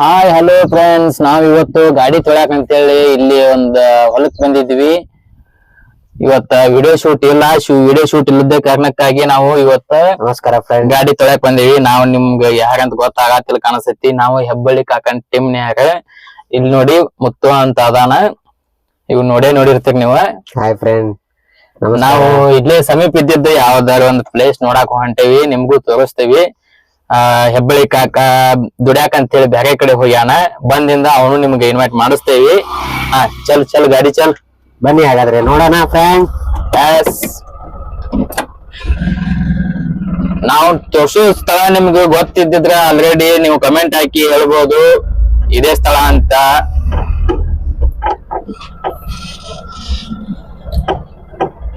Hi hello friends ನಾವ್ ಇವತ್ತು ಗಾಡಿ ತೊಳ್ಯಾಕ ಅಂತೇಳಿ ಇಲ್ಲಿ ಒಂದ್ ಹೊಲಕ್ ಬಂದಿದ್ವಿ ಇವತ್ತ ವಿಡಿಯೋ ಶೂಟ್ ಇಲ್ಲ. ವಿಡಿಯೋ ಶೂಟ್ ಇಲ್ಲದ ಕಾರಣಕ್ಕಾಗಿ ನಾವು ಇವತ್ತ ನಮಸ್ಕಾರ ಫ್ರೆಂಡ್ ಗಾಡಿ ತೊಳ್ಯಾಕ ಬಂದಿವಿ. ನಾವು ನಿಮ್ಗ ಯಾರಂತ ಗೊತ್ತಾಗತ್ತಿಲ್ಲ ಕಾಣಿಸ್ತೈತಿ ನಾವು ಹೆಬ್ಬಳ್ಳಿ ಕಾಕನ್ ಟೀಮ್ನ್ಯಾಗ ಇಲ್ಲಿ ನೋಡಿ ಮುತ್ತು ಅಂತ ಅದಾನ. ಇವ್ ನೋಡೇ ನೋಡಿರ್ತೀರಿ ನೀವು. ಹಾಯ್ ಫ್ರೆಂಡ್ ನಾವು ಇಲ್ಲೇ ಸಮೀಪ ಇದ್ದಿದ್ದು ಯಾವ್ದಾರ ಒಂದ್ ಪ್ಲೇಸ್ ನೋಡಾಕ ಹೊಂಟೇವಿ. ನಿಮ್ಗೂ ತೋರಿಸ್ತೇವಿ. ಆ ಹೆಬ್ಬಳ್ಳಿ ಕಾಕ ದುಡ್ಯಾಕ ಅಂತ ಹೇಳಿ ಬೇರೆ ಕಡೆ ಹೋಗ್ಯಾನ. ಬಂದಿಂದ ಅವನು ನಿಮ್ಗೆ ಇನ್ವೈಟ್ ಮಾಡಿಸ್ತೇವಿ. ಹಾ ಚಲ್ ಚಲ್ ಗಾಡಿ ಚಲ್. ಬನ್ನಿ ಹಾಗಾದ್ರೆ ನೋಡೋಣ ಫ್ರೆಂಡ್ ಎಸ್ ನಾವು ತೋರ್ಸೋ ಸ್ಥಳ ನಿಮ್ಗೆ ಗೊತ್ತಿದ್ದಿದ್ರೆ ಆಲ್ರೆಡಿ ನೀವು ಕಮೆಂಟ್ ಹಾಕಿ ಹೇಳ್ಬೋದು. ಇದೇ ಸ್ಥಳ ಅಂತ.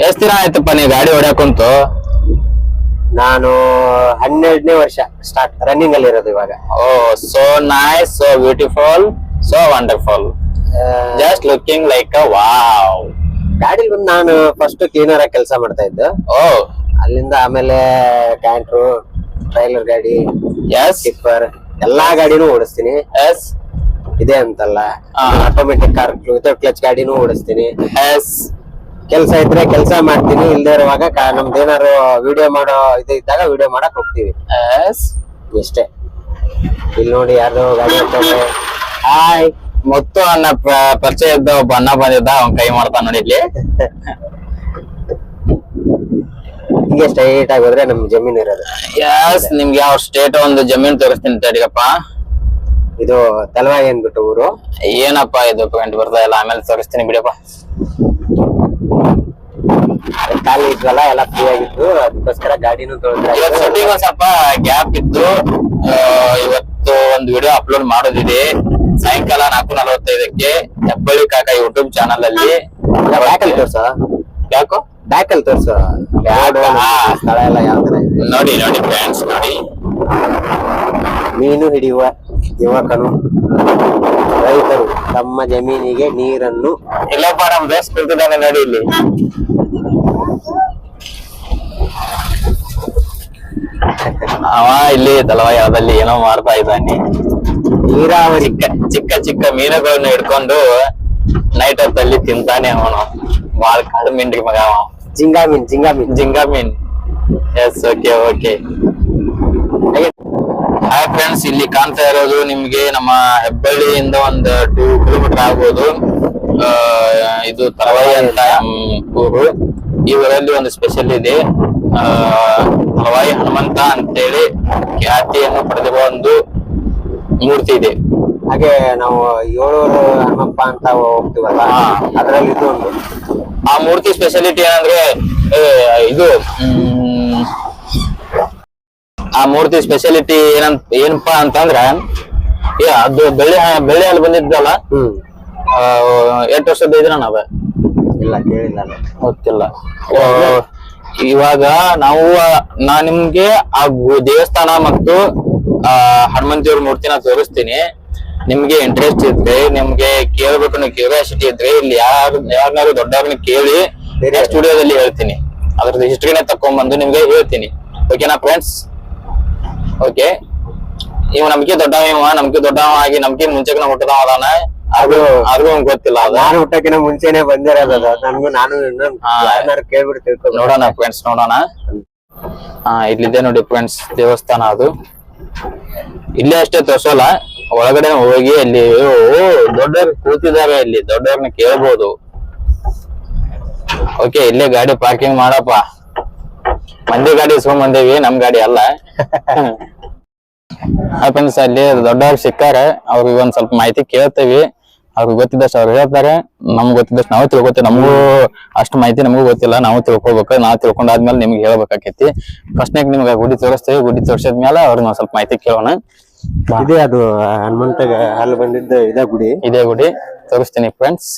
ಎಷ್ಟ್ ದಿನ ಆಯ್ತಪ್ಪ ನೀ ಗಾಡಿ ಹೊಡ್ಯಾಕುಂತು ನಾನು ಹನ್ನೆರಡನೇ ವರ್ಷ ಸ್ಟಾರ್ಟ್ ರನ್ನಿಂಗ್ ಅಲ್ಲಿ ಇರೋದು ಇವಾಗ. ಓ so nice so beautiful so wonderful just looking like a wow ಗಾಡಿಲಿ ಬಂದು ನಾನು ಫಸ್ಟ್ ಕ್ಲೀನರ್ ಆಗಿ ಕೆಲಸ ಮಾಡ್ತಾ ಇದ್ದು. ಓ. ಅಲ್ಲಿಂದ ಆಮೇಲೆ ಕ್ಯಾಂಟ್ರು ಟ್ರೈಲರ್ ಗಾಡಿ ಎಸ್ ಸಿಪ್ಪರ್ ಎಲ್ಲಾ ಗಾಡಿನೂ ಓಡಿಸ್ತೀನಿ. ಎಸ್ ಇದೆ ಅಂತಲ್ಲ. ಆಟೋಮೆಟಿಕ್ ಕಾರ್ ವಿತೌಟ್ ಕ್ಲಚ್ ಗಾಡಿನೂ ಓಡಿಸ್ತೀನಿ. ಎಸ್ ಕೆಲಸ ಇದ್ರೆ ಕೆಲಸ ಮಾಡ್ತೀನಿ ಇಲ್ದೇ ಇರುವಾಗ ಕ- ನಮ್ದು ಏನಾದ್ರು ವಿಡಿಯೋ ಮಾಡೋ ಇದು ಇದ್ದಾಗ ವಿಡಿಯೋ ಮಾಡಕ್ ಹೋಗ್ತೀವಿ. ಎಸ್ ಅಷ್ಟೇ ಇಲ್ಲಿ ನೋಡಿ ಯಾರು ಗಾಡಿ ಹೋಗ್ತಾರೆ ಹಾಯ್ ಮುತ್ತು ಅನ್ನ ಪರಿಚಯ ಇದ್ದ ಒಬ್ಬ ಅಣ್ಣ ಬಂದಿದ್ದ ಅವ್ನ್ ಕೈ ಮಾಡ್ತಾನ ನೋಡಿ ಇಲ್ಲಿ. ಹಿಂಗೆ ಸ್ಟ್ರೈಟ್ ಆಗಿ ಹೋದ್ರೆ ನಮ್ ಜಮೀನ್ ಇರೋದು. ಎಸ್ ನಿಮ್ಗೆ ಯಾವ ಸ್ಟೇಟ್ ಒಂದು ಜಮೀನ್ ತೋರಿಸ್ತೀನಿ ತಡಿಗಪ್ಪ. ಇದು ತಲವಾಯಿ ಅಂದ್ಬಿಟ್ಟು ಊರು. ಏನಪ್ಪ ಇದು ಕಂಡು ಬರ್ತಾ ಇಲ್ಲ ಆಮೇಲೆ ತೋರಿಸ್ತೀನಿ ಬಿಡಪ್ಪ. ಖಾಲಿ ಇದ್ವಲ್ಲ ಎಲ್ಲ ಫ್ರೀ ಆಗಿತ್ತು. ಅದಕ್ಕೋಸ್ಕರ ಗಾಡಿನೂ ಇವತ್ತು ಶೂಟಿಂಗ್ ಒಂದ್ ಸ್ವಲ್ಪ ಗ್ಯಾಪ್ ಇತ್ತು. ಆ, ಇವತ್ತು ಒಂದು ವಿಡಿಯೋ ಅಪ್ಲೋಡ್ ಮಾಡೋದಿದೆ. ಸಾಯಂಕಾಲ ನಾಲ್ಕು ನಲವತ್ತೈದಕ್ಕೆ ಹೆಬ್ಬಳ್ಳಿ ಕಾಕ ಯೂಟ್ಯೂಬ್ ಚಾನಲ್ ಅಲ್ಲಿ. ಬ್ಯಾಕ್ ಅಲ್ಲಿ ತೋರ್ಸು? ಯಾಕೋ? ಬ್ಯಾಕ್ ಅಲ್ಲಿ ತೋರ್ಸು. Back, ಹಾ. ಸ್ಥಳ ಎಲ್ಲ ಯಾವ ತರ ಇದೆ? ನೋಡಿ ನೋಡಿ ಫ್ರೆಂಡ್ಸ್ ನೋಡಿ. ಮೀನು ಹಿಡಿಯುವ ಯುವಕನು. ರೈತರು ತಮ್ಮ ಜಮೀನಿಗೆ ನೀರನ್ನು ಇಲ್ಲಪ್ಪ ನಮ್ ಡ್ರೆಸ್ ಕುಳಿತಿದ್ದಾನೆ ನೋಡಿ ಇಲ್ಲಿ. ಅವ ಇಲ್ಲಿ ತಲವಾಯದಲ್ಲಿ ಏನೋ ಮಾಡ್ತಾ ಇದ್ದಾನೆ. ನೀರಾವರಿ. ಚಿಕ್ಕ ಚಿಕ್ಕ ಚಿಕ್ಕ ಮೀನುಗಳನ್ನ ಹಿಡ್ಕೊಂಡು ನೈಟ್ ಹೊತ್ತಲ್ಲಿ ತಿಂತಾನೆ ಅವನು. ಬಾಳ ಕಾಡು ಮೀನ್ರಿ ಮಗ ಅವ. ಜಿಂಗಾ ಮೀನ್ ಜಿಂಗಾ ಮೀನ್ ಜಿಂಗಾ ಮೀನ್ ಎಸ್ ಓಕೆ ಓಕೆ ಫ್ರೆಂಡ್ಸ್ ಇಲ್ಲಿ ಕಾಣ್ತಾ ಇರೋದು ನಿಮ್ಗೆ ನಮ್ಮ ಹೆಬ್ಬಳ್ಳಿಯಿಂದ ಒಂದು ಟೂ ಕಿಲೋಮೀಟರ್ ಆಗ್ಬೋದು. ಇದು ತಲವಾಯಿ ಅಂತ ಊರು. ಈ ಊರಲ್ಲಿ ಒಂದು ಸ್ಪೆಷಲ್ ಇದೆ. ಆ, ತಲವಾಯಿ ಹನುಮಂತ ಅಂತೇಳಿ ಖ್ಯಾತಿಯನ್ನು ಪಡೆದಿರುವ ಒಂದು ಮೂರ್ತಿ ಇದೆ. ಹಾಗೆ ನಾವು ಏಳೂರು ಹನುಮಪ್ಪ ಅಂತ ಹೋಗ್ತೀವಲ್ಲ ಅದರಲ್ಲಿ ಇದು ಒಂದು ಆ ಮೂರ್ತಿ ಸ್ಪೆಷಾಲಿಟಿ ಏನಂದ್ರೆ ಇದು ಆ ಮೂರ್ತಿ ಸ್ಪೆಷಾಲಿಟಿ ಏನಂತ ಏನಪ್ಪಾ ಅಂತಂದ್ರ ಏ ಅದು ಬೆಳ್ಳಿ ಬೆಳ್ಳಿ ಅಲ್ಲಿ ಬಂದಿದ್ದಲ್ಲ ಹ್ಮ್ ಎಂಟು ವರ್ಷದ ಇದ್ರ ನಾವ. ಇಲ್ಲ ಕೇಳಿಲ್ಲ ನಾನು. ಗೊತ್ತಿಲ್ಲ. ಆ, ಇವಾಗ ನಾವು ನಾ ನಿಮ್ಗೆ ಆ ಗು- ದೇವಸ್ಥಾನ ಮತ್ತು ಆ ಹನುಮಂತಿಯವ್ರ ಮೂರ್ತಿನ ತೋರಿಸ್ತೀನಿ. ನಿಮ್ಗೆ ಇಂಟ್ರೆಸ್ಟ್ ಇದ್ರೆ ನಿಮ್ಗೆ ಕೇಳ್ಬೇಕು ಅನ್ನೋ ಕ್ಯೂರಿಯಾಸಿಟಿ ಇದ್ರೆ ಇಲ್ಲಿ ಯಾರು ಯಾರನ್ನಾರು ದೊಡ್ಡವ್ರನ್ನ ಕೇಳಿ ಬೇರೆ ಸ್ಟುಡಿಯೋದಲ್ಲಿ ಹೇಳ್ತೀನಿ. ಅದ್ರದ್ದು ಹಿಸ್ಟ್ರಿನೇ ತಕೊಂಡ್ಬಂದು ನಿಮ್ಗೆ ಹೇಳ್ತೀನಿ. ಓಕೆನಾ ಫ್ರೆಂಡ್ಸ್ ಓಕೆ ಇವ್ ನಮ್ಗೆ ದೊಡ್ಡವ ಇವ ನಮ್ಗೆ ದೊಡ್ಡವ ಆಗಿ ನಮ್ಗೆ ಮುಂಚೆಗೆ ಹುಟ್ಟದವ ಅದಾನ. ಅದು ಅದು ಗೊತ್ತಿಲ್ಲ ಅದ. ನಾನು ಹುಟ್ಟಕಿನ ಮುಂಚೆನೆ ಬಂದಿರೋದ ಅದು. ನನ್ಗೂ ನಾನು. ಯಾರ್ನಾರು ಕೇಳ್ಬಿಟ್ಟು ತಿಳ್ಕೊಬೇಕು. ನೋಡೋಣ ಫ್ರೆಂಡ್ಸ್ ನೋಡೋಣ. ಹಾ ಇಲ್ಲಿದೆ ನೋಡಿ ಫ್ರೆಂಡ್ಸ್ ದೇವಸ್ಥಾನ ಅದು. ಇಲ್ಲೇ ಅಷ್ಟೇ ತೋರ್ಸೋಲ್ಲ. ಒಳಗಡೆ ಹೋಗಿ ಅಲ್ಲಿ ದೊಡ್ಡವ್ರು ಕೂತಿದ್ದಾರೆ ಇಲ್ಲಿ. ದೊಡ್ಡವ್ರನ್ನ ಕೇಳ್ಬೋದು. ಓಕೆ ಇಲ್ಲೇ ಗಾಡಿ ಪಾರ್ಕಿಂಗ್ ಮಾಡಪ್ಪ. ಮಂದಿ ಗಾಡಿ ಇಸ್ಕೊಂಡ್ ಬಂದೇವಿ ನಮ್ ಗಾಡಿ ಅಲ್ಲ. ಫ್ರೆಂಡ್ಸ್ ಅಲ್ಲಿ ದೊಡ್ಡವ್ರು ಸಿಕ್ಕಾರ ಅವ್ರಿಗೆ ಒಂದ್ ಸ್ವಲ್ಪ ಮಾಹಿತಿ ಕೇಳ್ತೇವಿ. ಅವ್ರಿಗೆ ಗೊತ್ತಿದ್ದಷ್ಟು ಅವ್ರು ಹೇಳ್ತಾರೆ ನಮ್ಗೆ ಗೊತ್ತಿದ್ದಷ್ಟು ನಾವು ತಿಳ್ಕೊತೀವಿ. ನಮಗೂ ಅಷ್ಟು ಮಾಹಿತಿ ನಮಗೂ ಗೊತ್ತಿಲ್ಲ ನಾವು ತಿಳ್ಕೊಬೇಕು ನಾವು ತಿಳ್ಕೊಂಡಾದ್ಮೇಲೆ ನಿಮ್ಗೆ ಹೇಳ್ಬೇಕಾಕೈತಿ. ಫಸ್ಟ್ನಾಗ ನಿಮ್ಗೆ ಗುಡಿ ತೋರಿಸ್ತೇವೆ ಗುಡಿ ತೋರಿಸಿದ್ಮೇಲೆ ಅವ್ರಿಗೆ ಒಂದ್ ಸ್ವಲ್ಪ ಮಾಹಿತಿ ಕೇಳೋಣ. ಇದೇ ಇದೆ ಅದು ಹನುಮಂತ ಅಲ್ಲಿ ಬಂದಿದ್ದ ಇದೇ ಗುಡಿ. ಇದೇ ಗುಡಿ ತೋರಿಸ್ತೀನಿ ಫ್ರೆಂಡ್ಸ್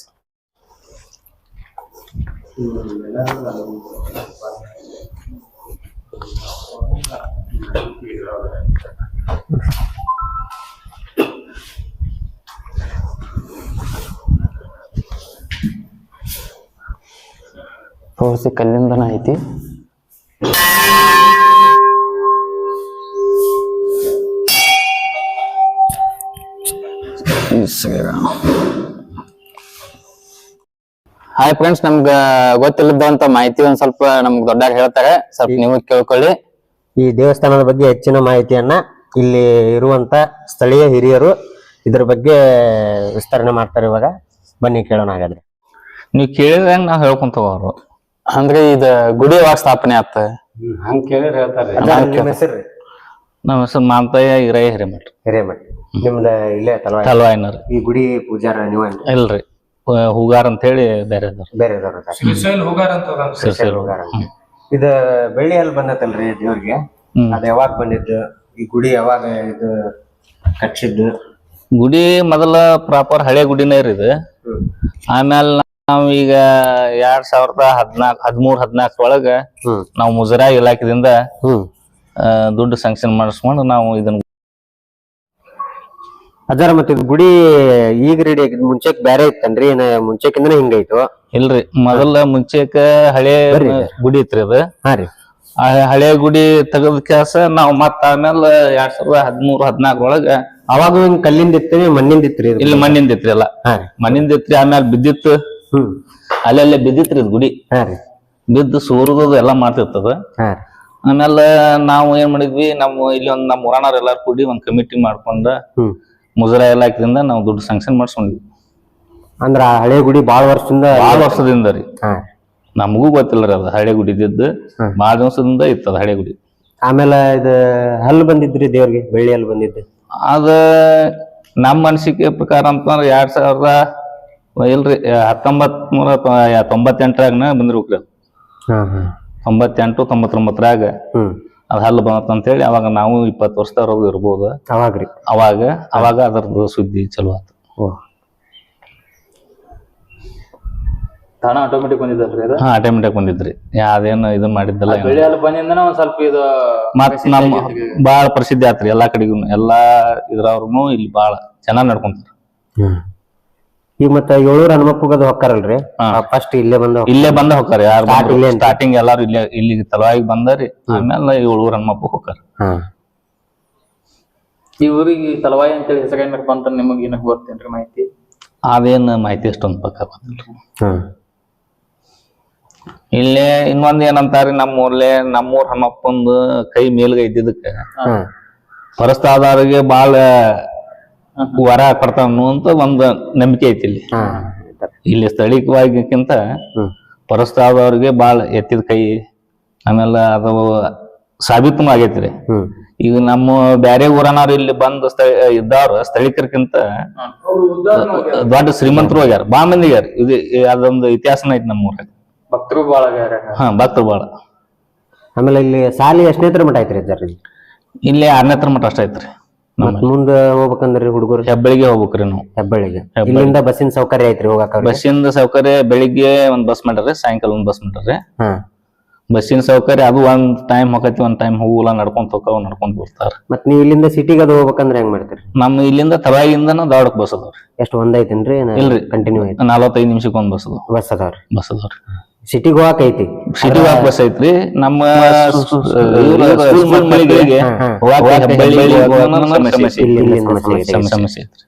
ಪೂರ್ತಿ ಕಲ್ಲಿಂದನ ಐತಿ. ಹಾಯ್ ಫ್ರೆಂಡ್ಸ್ ನಮ್ಗ ಗೊತ್ತಿಲ್ಲದಂತ ಮಾಹಿತಿ ಒಂದ್ ಸ್ವಲ್ಪ ನಮ್ಗ್ ದೊಡ್ಡ ಹೇಳ್ತಾರೆ. ಸ್ವಲ್ಪ ನೀವು ಕೇಳ್ಕೊಳ್ಳಿ. ಈ ದೇವಸ್ಥಾನದ ಬಗ್ಗೆ ಹೆಚ್ಚಿನ ಮಾಹಿತಿಯನ್ನ ಇಲ್ಲಿ ಇರುವಂತ ಸ್ಥಳೀಯ ಹಿರಿಯರು ಇದ್ರ ಬಗ್ಗೆ ವಿಸ್ತರಣೆ ಮಾಡ್ತಾರೆ ಇವಾಗ. ಬನ್ನಿ ಕೇಳೋಣ ಹಾಗಾದ್ರೆ. ನೀವು ಕೇಳಿದ್ರೆ ನಾವು ಹೇಳ್ಕೊಂತ ಹೋಗೋರು ಅಂದ್ರೆ ಇದ ಗುಡಿ ಯಾವಾಗ ಸ್ಥಾಪನೆ ಆತ? ಹಂಗ ಕೇಳಿದ್ರೆ ಹೇಳ್ತಾರೆ. ನಿಮ್ಮ ಹೆಸರು ಮಾಂತಯ್ಯ ಇರಯ್ಯ ಹಿರೇಮಠ. ಹಿರೇಮಠ. ನಿಮ್ದ ಇಲ್ಲೇ ತಲ್ವಾಯ್ನರ್ ಈ ಗುಡಿ ಪೂಜಾರ ನೀವೇನ್ರಿ ಇಲ್ರಿ. ಹೂಗಾರ ಅಂತ ಹೇಳಿ ಬೇರೆ ಬೇರೆ ಹೋಗಾರ ಅಂತ ಇದ ಬೆಳ್ಳಿ ಅಲ್ಲಿ ಬಂದತ್ತಲ್ರಿ ದೇವ್ರಿಗೆ. ಅದ ಯಾವಾಗ ಬಂದಿದ್ದು? ಈ ಗುಡಿ ಯಾವಾಗ ಇದು ಕಟ್ಸಿದ್ದು ಗುಡಿ ಮೊದಲ ಪ್ರಾಪರ್ ಹಳೆ ಗುಡಿನೇ ರೀ ಇದು. ಆಮೇಲೆ ನಾವ್ ಈಗ ಎರಡ್ ಸಾವಿರದ ಹದ್ನಾಲ್ಕ ಹದ್ಮೂರ್ ಹದ್ನಾಲ್ಕ ಒಳಗ ನಾವು ಮುಜರಾ ಇಲಾಖೆದಿಂದ ದುಡ್ಡು ಸಂಕ್ಷನ್ ಮಾಡಿಸ್ಕೊಂಡು ನಾವು ಇದನ್ನ ಅದರ ಮತ್ತೆ ಗುಡಿ ಈಗ ರೆಡಿ ಆಗಿದ್ ಮುಂಚೆಕ್ ಬ್ಯಾರೆ ಇತ್ತನ್ರಿ? ಏನ ಮುಂಚೆಕಿಂದನೇ ಹಿಂಗೈತು? ಇಲ್ರಿ. ಮೊದಲ ಮುಂಚೆಕ ಹಳೆ ಗುಡಿ ಇತ್ರಿ ಅದ. ಹಾ ರೀ. ಆ ಹಳೆ ಗುಡಿ ತೆಗದ ಕೆಲಸ ನಾವ್ ಮತ್ತ ಆಮೇಲೆ ಎರಡ್ ಸಾವಿರದ ಹದ್ಮೂರ್ ಹದ್ನಾಲ್ಕ ಒಳಗ ಅವಾಗ ಕಲ್ಲಿಂದ ಇತ್ತು ಮಣ್ಣಿಂದ ಇತ್ರಿ? ಇಲ್ಲಿ ಮಣ್ಣಿಂದ ಇತ್ರಿ ಅಲ್ಲ ಮಣ್ಣಿಂದ ಇತ್ರಿ ಆಮೇಲೆ ಬಿದ್ದಿತ್ತು. ಹ್ಮ್. ಅಲ್ಲಲ್ಲೇ ಬಿದ್ದಿತ್ರಿ ಇದು ಗುಡಿ. ಹಾ ರೀ. ಬಿದ್ದು ಸೂರದು ಎಲ್ಲಾ ಮಾಡ್ತಿರ್ತದ. ಹಾ ರೀ. ಆಮೇಲೆ ನಾವು ಏನ್ ಮಾಡಿದ್ವಿ ನಮ್ಮ ಇಲ್ಲಿ ಒಂದ್ ನಮ್ಮ ಮುರಾಣವ್ರ ಎಲ್ಲಾರು ಕೂಡಿ ಒಂದ್ ಕಮಿಟಿ ಮಾಡ್ಕೊಂಡ ಹ್ಮ್. ಇಲಾಖೆಯಿಂದ ನಾವು ದುಡ್ಡು ಸಂಕ್ಷನ್ ಮಾಡ್ಸ್ಕೊಂಡ್ವಿ ಅಂದ್ರ ಆ ಹಳೆ ಗುಡಿ ಬಾಳ ವರ್ಷದಿಂದ ಬಾಳ ವರ್ಷದಿಂದ ರೀ. ಹಾ ನಮಗೂ ಗೊತ್ತಿಲ್ಲ ರೀ ಅದು ಹಳೆ ಗುಡಿ ಇದ್ದಿದ್ದು. ಹ್ಮ್. ಬಾಳ ದಿವಸದಿಂದ ಇತ್ತದ ಹಳೆ ಗುಡಿ. ಆಮೇಲೆ ಇದು ಹಲ್ಲು ಬಂದಿದ್ರಿ ದೇವ್ರಿಗೆ ಬೆಳ್ಳಿ ಹಲ್ ಬಂದಿದ್ದು? ಅದ ನಮ್ಮ ಅನಿಸಿಕೆ ಪ್ರಕಾರ ಅಂತಂದ್ರೆ ಎರಡ್ ಸಾವಿರದ ಇಲ್ರಿ ಹತ್ತೊಂಬತ್ ನೂರ ತೊಂಬತ್ತೆಂಟರಾಗನ ಬಂದಿರ್ಬೇಕ್ರಿ ಅದು. ಹಾ ಹಾ. ತೊಂಬತ್ತೆಂಟು ತೊಂಬತ್ತೊಂಬತ್ತರಾಗ ಹ್ಮ್. ಅದ್ ಹಲ್ಲು ಬಂತ ಅಂತೇಳಿ ಅವಾಗ ನಾವು ಇಪ್ಪತ್ತು ವರ್ಷದವ್ರ ಇರ್ಬೋದು. ಅವಾಗ್ರಿ ಅವಾಗ ಅವಾಗ ಅದರದ್ದು ಸುದ್ದಿ ಚಲೋ ಆತು. ಓ. ತಾಣ ಆಟೋಮೆಟಿಕ್ ಬಂದಿದ್ದಲ್ರಿ ಅದು? ಹಾ ಆಟೋಮೆಟಿಕ್ ಬಂದಿದ್ರಿ. ಯಾ ಇದನ್ ಮಾಡಿದ್ದಲ್ಲ ಏನು. ಬೆಳೆ ಅಲ್ಲಿ ಬಂದಿಂದನ ಒಂದ್ ಸ್ವಲ್ಪ ಇದು ಮತ್ ನಮ್ಮ ಬಾಳ ಪ್ರಸಿದ್ಧಿ ಆತ್ರಿ ಎಲ್ಲಾ ಕಡೆಗೂ ಎಲ್ಲಾ ಇದ್ರವ್ರು ಇಲ್ಲಿ ಬಾಳ ಚೆನ್ನಾಗ್ ನಡ್ಕೊಂತಾರ. ಹ್ಮ್. ಈಗ ಮತ್ತ ಏಳೂರ ಹನುಮಪ್ಪ ಹೊಕ್ಕಾರಲ್ರಿ? ಹಾ. ಫಸ್ಟ್ ಇಲ್ಲೇ ಬಂದ ಇಲ್ಲೇ ಬಂದ ಹೋಗ್ತಾರ ಯಾರು Start ಇಲ್ಲೇ ಅಂತ. ಸ್ಟಾರ್ಟಿಂಗ್ ಎಲ್ಲಾರು ಇಲ್ಲೇ ಇಲ್ಲಿ ತಲವಾಗಿ ಬಂದರಿ ಆಮೇಲೆ ಏಳೂರ ಹನುಮಪ್ಪ ಹೋಗ್ತಾರ ಹಾ. ಈ ಊರಿಗೆ ತಲವಾಯಿ ಅಂತೇಳಿ ಹೆಸರು ಏನಕ್ಕೆ ಬಂತ ನಿಮಗೆ ಏನಕ್ಕೆ ಬರ್ತೇನ್ರಿ ಮಾಹಿತಿ? ಅದೇನ್ ಮಾಹಿತಿ ಅಷ್ಟೊಂದ್ ಪಕ್ಕ ಬಂದಿಲ್ರಿ ಇಲ್ಲೇ ಇನ್ನೊಂದ್ ಏನಂತಾರಿ ನಮ್ಮ ಊರ್ಲೆ ನಮ್ಮೂರ್ ಹನುಮಪ್ಪಂದು ಕೈ ಮೇಲ್ಗ ಇದ್ದಿದ್ದಕ್ಕ ಹಾ. ಪರಸ್ತಾದವ್ರಿಗೆ ಬಾಳ ವರ ಕೊಡ್ತಾನು ಅಂತ ಒಂದ್ ನಂಬಿಕೆ ಐತಿ ಇಲ್ಲಿ. ಇಲ್ಲಿ ಸ್ಥಳೀಯವಾಗಿಕ್ಕಿಂತ ಪರಸ್ತಾದವ್ರಿಗೆ ಬಾಳ ಎತ್ತಿದ ಕೈ ಆಮೇಲೆ ಅದು ಸಾಬೀತು ಆಗೈತ್ರಿ. ಈಗ ನಮ್ಮ ಬ್ಯಾರೆ ಊರನವ್ರು ಇಲ್ಲಿ ಬಂದ ಸ್ಥಳ ಇದ್ದವ್ರ ಸ್ಥಳೀಕರಿಗಿಂತ ದೊಡ್ಡ ಶ್ರೀಮಂತರು ಆಗ್ಯಾರ ಬಾಳ ಮಂದಿ ಆಗ್ಯಾರ. ಇದು ಅದೊಂದು ಇತಿಹಾಸನ ಐತಿ ನಮ್ಮ ಊರಾಗ. ಭಕ್ತರು ಬಾಳ ಹಾ ಭಕ್ತರು ಬಾಳ. ಆಮೇಲೆ ಇಲ್ಲಿ ಸಾಲಿ ಎಷ್ಟನೇತ್ರ ಮಠ ಐತ್ರಿ ಇಲ್ಲಿ? ಆರನೇತ್ರ ಮಠ ಅಷ್ಟ ಐತ್ರಿ. ಮುಂದ ಹೋಗ್ಬೇಕಂದ್ರಿ ಹುಡುಗರು? ಹೆಬ್ಬಳಿಗೆ ಹೋಗ್ಬೇಕ್ರಿ ನಾವು. ಹೆಬ್ಬಳ್ಳಿಗೆ. ಹೆಬ್ಬಳ್ಳಿ. ಇಲ್ಲಿಂದ ಬಸ್ಸಿನ ಸೌಕರ್ಯ ಐತ್ರಿ ಹೋಗಾಕ ಅವ್ರಿಗೆ? ಬಸ್ಸಿಂದ ಸೌಕರ್ಯ ಬೆಳಿಗ್ಗೆ ಒಂದ್ ಬಸ್ ಮಾಡ್ರಿ ಸಾಯಂಕಾಲ ಒಂದ್ ಬಸ್ ಮಾಡ್ರಿ ಹಾ. ಬಸ್ಸಿನ ಸೌಕರ್ಯ ಅದು ಒಂದ್ ಟೈಮ್ ಹೋಗತಿ ಒಂದ್ ಟೈಮ್ ಹೋಗಲ್ಲ ನಡ್ಕೊಂತ ಹೋಗವ ನಡ್ಕೊಂತ ಬರ್ತಾರ. ಮತ್ ನೀವ್ ಇಲ್ಲಿಂದ ಸಿಟಿಗೆ ಅದು ಹೋಗ್ಬೇಕಂದ್ರ ಹೆಂಗ್ ಮಾಡ್ತೀರಿ? ನಮ್ಮ ಇಲ್ಲಿಂದ ತಬಾಯಿಂದ ದಾಡಕ್ ಬಸ್ ಅದಾವ್ರಿ. ಎಷ್ಟು ಒಂದ್ ಐತಿ ಇಲ್ರಿ. ಕಂಟಿನ್ಯೂ ಐತಿ ನಲವತ್ತೈದು ನಿಮಿಷಕ್ಕೆ ಒಂದ್ ಬಸ್ ಅದಾವ. ಬಸ್ ಅದಾವ್ರಿ. ಬಸ್ ಅದಾವ್ರಿ. ಸಿಟಿಗೆ ಹೋಗಕ್ ಐತಿ ಸಿಟಿ ವಾಕ್ ಬಸ್ ಐತ್ರಿ. ನಮ್ಮ ಮಕ್ಕಳಿಗೆ. ಹೋಗಾಕ ಸಮಸ್ಯೆ ಐತ್ರಿ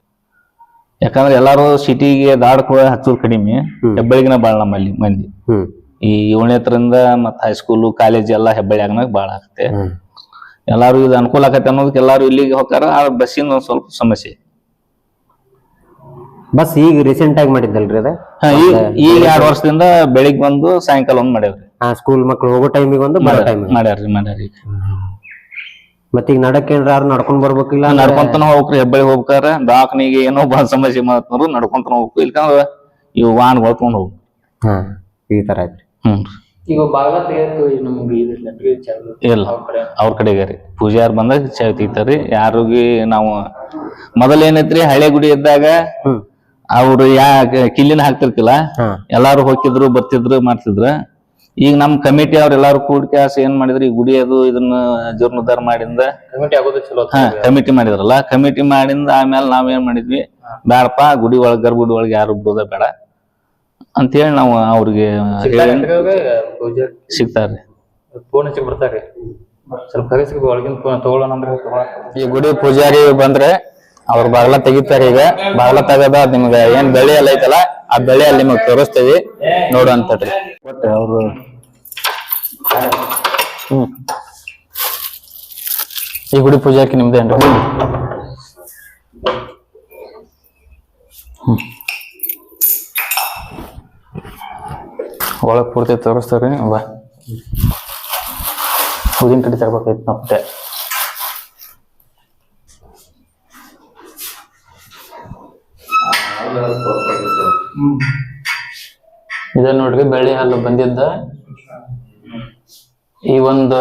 ಯಾಕಂದ್ರೆ ಎಲ್ಲಾರು ಸಿಟಿಗೆ ದಾಡಕ್ ಹಚ್ಚೋದ್ ಕಡಿಮೆ. ಹೆಬ್ಬಳ್ಳಿಗಿನ ಬಾಳ ನಮ್ಮಲ್ಲಿ ಮಂದಿ. ಈ ಏಳನೇತ್ರಿಂದ ಮತ್ತ ಹೈಸ್ಕೂಲ್ ಕಾಲೇಜ್ ಎಲ್ಲಾ ಹೆಬ್ಬಳ್ಳಿಯಾಗನ ಬಾಳ ಆಗತ್ತೆ. ಎಲ್ಲಾರು ಇದು ಅನುಕೂಲ ಆಗತ್ತೆ ಅನ್ನೋದಕ್ಕೆ ಎಲ್ಲಾರು ಇಲ್ಲಿಗೆ ಹೋಗಾರ ಆ ಬಸ್ಸಿನ ಒಂದ್ ಸ್ವಲ್ಪ ಸಮಸ್ಯೆ. ಬಸ್ ಈಗ ರೀಸೆಂಟ್ ಆಗಿ ಮಾಡಿದ್ದಲ್ರಿ ಅದ? ಈಗ ಎರಡು ವರ್ಷದಿಂದ ಬೆಳಿಗ್ಗೆ ಬಂದು ಸಾಯಂಕಾಲ ಒಂದು ಮಾಡ್ಯಾವ್ರಿ. ಆ ಸ್ಕೂಲ್ ಮಕ್ಳು ಹೋಗೋ ಟೈಮಿಗೆ ಒಂದು ಬರೋ ಟೈಮ್ ಮಾಡ್ಯಾರ್ರಿ ಮಾಡ್ಯಾರಿ ಮತ್ತೆ ಈಗ ನಡಕ್ ಏನ್ರ ಯಾರು ನಡ್ಕೊಂಡ್ ಬರ್ಬೇಕಿಲ್ಲ ನಡ್ಕೊಂತನ ಹೋಗ್ರಿ ಹೆಬ್ಬಳ್ಳಿ ಹೋಗ್ಬೇಕಾರ. ದವಾಖಾನಿಗೆ ಏನೋ ಬಹಳ ಸಮಸ್ಯೆ ಮಾಡ್ತಾರ ನಡ್ಕೊಂತನ ಹೋಗ್ಬೇಕು. ಇಲ್ಕಂದ್ರ ಇವು ವಾಹನ ಹೊಳ್ಕೊಂಡು ಹೋಗ್ಬೇಕು. ಹಾ ಈ ತರ ಐತ್ರಿ ಹ್ಮ್. ಈಗ ಇಲ್ಲ ಅವ್ರ ಕಡೆ. ಅವ್ರ ಕಡೆಗೆ ರೀ ಪೂಜಾರ್ ಬಂದಾಗ ಚಾವ್ ತೆಗಿತಾರ್ರಿ ಯಾರಿಗೆ ನಾವು ಮೊದಲೇನೈತ್ರಿ ಹಳೆ ಗುಡಿ ಇದ್ದಾಗ ಅವ್ರು ಯಾ ಕಿಲ್ಲಿನ ಹಾಕ್ತಿರ್ತಿಲ್ಲ ಎಲ್ಲಾರು ಹೋಗಿದ್ರು ಬರ್ತಿದ್ರು ಮಾಡ್ತಿದ್ರ. ಈಗ ನಮ್ ಕಮಿಟಿ ಅವ್ರ ಎಲ್ಲಾರು ಕೂಡ್ಕ್ಯಾಸ್ ಏನ್ ಮಾಡಿದ್ರು ಈ ಗುಡಿ ಅದು ಇದನ್ನ ಜೀರ್ಣೋದ್ಧಾರ ಮಾಡಿಂದ ಕಮಿಟಿ ಆಗೋದು ಚಲೋ ಹಾ ಕಮಿಟಿ ಮಾಡಿದ್ರಲ್ಲ ಕಮಿಟಿ ಮಾಡಿಂದ ಆಮೇಲೆ ನಾವ್ ಏನ್ ಮಾಡಿದ್ವಿ ಬ್ಯಾಡಪ್ಪ ಗುಡಿ ಒಳಗ್ ಗರ್ಭಗುಡಿ ಒಳಗೆ ಯಾರು ಬಿಡೋದ ಬೇಡ. ಅಂತ ಹೇಳಿ ನಾವು ಅವ್ರಿಗೆ ಸಿಗ್ತಾರ್ರಿ ಈ ಗುಡಿ ಪೂಜಾರಿ ಬಂದ್ರೆ ಅವ್ರ ಬಾಗ್ಲ ತೆಗಿತಾರೆ ಈಗ. ಬಾಗ್ಲ ತೆಗದ ಅದ್ ನಿಮ್ಗ ಏನ್ ಬೆಳೆ ಎಲ್ಲ ಐತಲ್ಲ ಆ ಬೆಳೆ ಅಲ್ಲಿ ನಿಮಗ್ ತೋರಿಸ್ತೇವಿ. ನೋಡು ಅಂತಡ್ರಿ ಅವರು ಹ್ಮ್. ಈ ಗುಡಿ ಪೂಜಾಕ್ಕೆ ನಿಮ್ದೇನ್ರಿ ಹ್ಮ್. ಒಳಗ್ ಪೂರ್ತಿ ತೋರಿಸ್ತಾರ್ರಿ ಬಾ. ಹೂದಿನ ಕಡೆ ತರ್ಬೇಕಾಯ್ತು ಮತ್ತೆ. ಇದ ನೋಡ್ರಿ ಬೆಳ್ಳಿ ಹಲ್ಲು ಬಂದಿದ್ದ. ಈ ಒಂದ್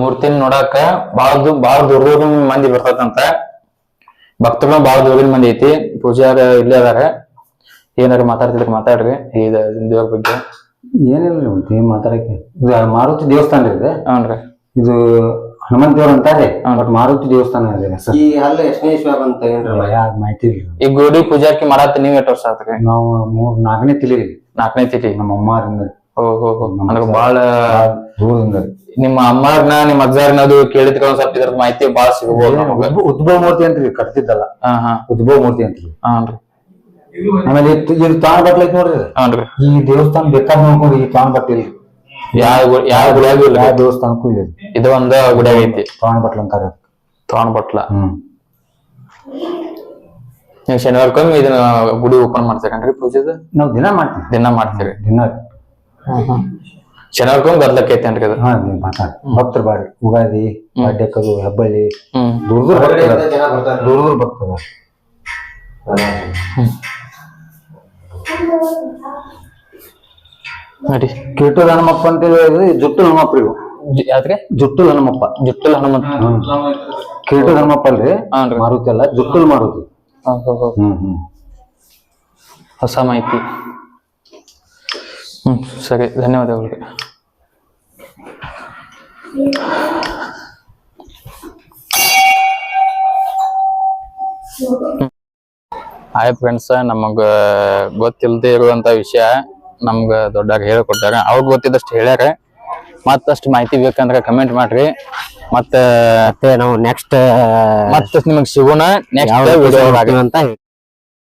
ಮೂರ್ತಿನ ನೋಡಾಕ ಬಾಳ ಬಹಳ ಬಾಳ ದೂರ ದೂರ ಮಂದಿ ಬರ್ತದಂತ. ಭಕ್ತರು ಬಾಳ ದೂರಿನ ಮಂದಿ ಐತಿ. ಪೂಜಾರ ಇಲ್ಲೇ ಅದಾರ. ಏನಾರ ಮಾತಾಡ್ತಿದ್ರೆ ಮಾತಾಡ್ರಿ. ದೇವ್ರ ಬಗ್ಗೆ. ಏನಿಲ್ಲ ಮಾತಾಡಕ್ಕೆ. ಇದು ಮಾರುತಿ ದೇವಸ್ಥಾನ ಇದೆ? ಹ್ಞೂನ್ರಿ ಇದು ಹನುಮಂತ ದೇವ್ರ ಅಂತಾರೆ ಬಟ್ ಮಾರುತಿ ದೇವಸ್ಥಾನ ಅದೇ ಸರ್. ಈ ಏನ್ರಲ್ಲ ಯಾವ್ದು ಮಾಹಿತಿ ಇಲ್ಲ. ಈ ಗುಡಿ ಪೂಜಾಕಿ ಮಾಡಾತ ನೀವ್ ಎಷ್ಟು ವರ್ಷ ಆತ್ರಿ? ನಾವು ಮೂರ್ ನಾಲ್ಕನೇ ತಿಳಿ ನಾಲ್ಕನೇ ತಿಳಿ ನಮ್ಮ ಅಮ್ಮಾರಿಂದ. ಓಹೋ ಅಂದ್ರ ಬಾಳ ದೂರದಿಂದ. ನಿಮ್ಮ ಅಮ್ಮಾರ್ನ ನಿಮ್ಮ ಅಜ್ಜಾರ್ನ ಅದು ಕೇಳಿದ್ರ ಒಂದ್ ಸ್ವಲ್ಪ ಇದ್ರ ಮಾಹಿತಿ ಬಾಳ ಸಿಗಬಹುದು ನಮಗ. ಉದ್ಭವ- ಉದ್ಭವ ಮೂರ್ತಿ ಅಂತ್ರಿ ಕಟ್ತಿದ್ದಲ್ಲ. ಹಾ ಹಾ. ಉದ್ಭವ ಮೂರ್ತಿ ಅಂತ್ರಿ ಹಾನ್ರಿ. ಆಮೇಲೆ ಇದು- ತಾಣ ಬಟ್ಲೈತಿ ನೋಡ್ರಿ ಈ ದೇವಸ್ಥಾನ ಬೇಕಾದ್ ನೋಡ್ಕೊಂಡ್ರಿ ಈ ತಾಣ ಯಾವ ಗು- ಯಾವ ಗುಡಿಯಾಗ ಇಲ್ಲ ಯಾವ ದೇವಸ್ಥಾನಕ್ಕೂ ಇದೆ ಇದು. ಒಂದ ಗುಡಿಯಾಗ ಐತಿ. ತೋಣ ಬಟ್ಲ ಅಂತಾರೆ ತೋಣ ಬಟ್ಲ ಹ್ಮ್. ನೀವು ಶನಿವಾರಕ್ಕೊಮ್ಮೆ ಇದನ್ನ ಗುಡಿ ಓಪನ್ ಮಾಡ್ತೀರೇನ್ರಿ ಪೂಜೆದ? ನಾವು ದಿನ ಮಾಡ್ತೀವಿ. ದಿನ ಮಾಡ್ತೀರಿ. ದಿನ. ಶನಿವಾರಕ್ಕೊಮ್ಮೆ ಗದ್ಲಕ್ಕೈತೇನ್ರಿ ಅನ್ರಿ ಹಾ ನೀವು ಮಾತಾಡಿ. ಭಕ್ತರು ಬಾರಿ. ಉಗಾದಿ ಅಡ್ಡಕ್ಕದು ಹೆಬ್ಬಳ್ಳಿ. ಹ್ಮ್. ದೂರ ದೂರ ಭಕ್ತರು. ಜನ ಬರ್ತಾರೆ. ದೂರ ದೂರ ಭಕ್ತರು. ನೋಡಿ. ಕೀಟು ಹನುಮಪ್ಪ ಅಂತ ಹೇಳಿದ್ರೆ ಜುಟ್ಟು ಹನುಮಪ್ಪ ಇವು ಯಾವ್ದ್ರಿ ಜುಟ್ಟು ಹನುಮಪ್ಪ. ಜುಟ್ಟಲ್ ಹನುಮಂತ. ಕೀಟು ಹನುಮಪ್ಪ ಅಲ್ರಿ ಮಾರುತಿ ಅಲ್ಲ ಜುಟ್ಟಲ್ ಮಾರುತಿ. ಹ್ಮ್ ಹ್ಮ್. ಹೊಸ ಮಾಹಿತಿ. ಹ್ಮ್ ಸರಿ ಧನ್ಯವಾದಗಳು. ಆಯ್ ಫ್ರೆಂಡ್ಸ್ ನಮಗ ಗೊತ್ತಿಲ್ಲದೆ ಇರುವಂತ ವಿಷಯ. ನಮ್ಗ ದೊಡ್ಡಾಗ ಹೇಳ್ಕೊಟ್ಟಾರ ಅವ್ರಿಗೆ ಗೊತ್ತಿದ್ದಷ್ಟು ಹೇಳ್ಯಾರ. ಮತ್ತಷ್ಟು ಮಾಹಿತಿ ಬೇಕಂದ್ರೆ ಕಮೆಂಟ್ ಮಾಡ್ರಿ. ಮತ್ತ ಮತ್ತೆ ನಾವು ನೆಕ್ಸ್ಟ್ ಮತ್ತಷ್ಟು ನಿಮಗೆ ಸಿಗೋಣ. ನೆಕ್ಸ್ಟ್ ಅಂತ ಹೇಳಿ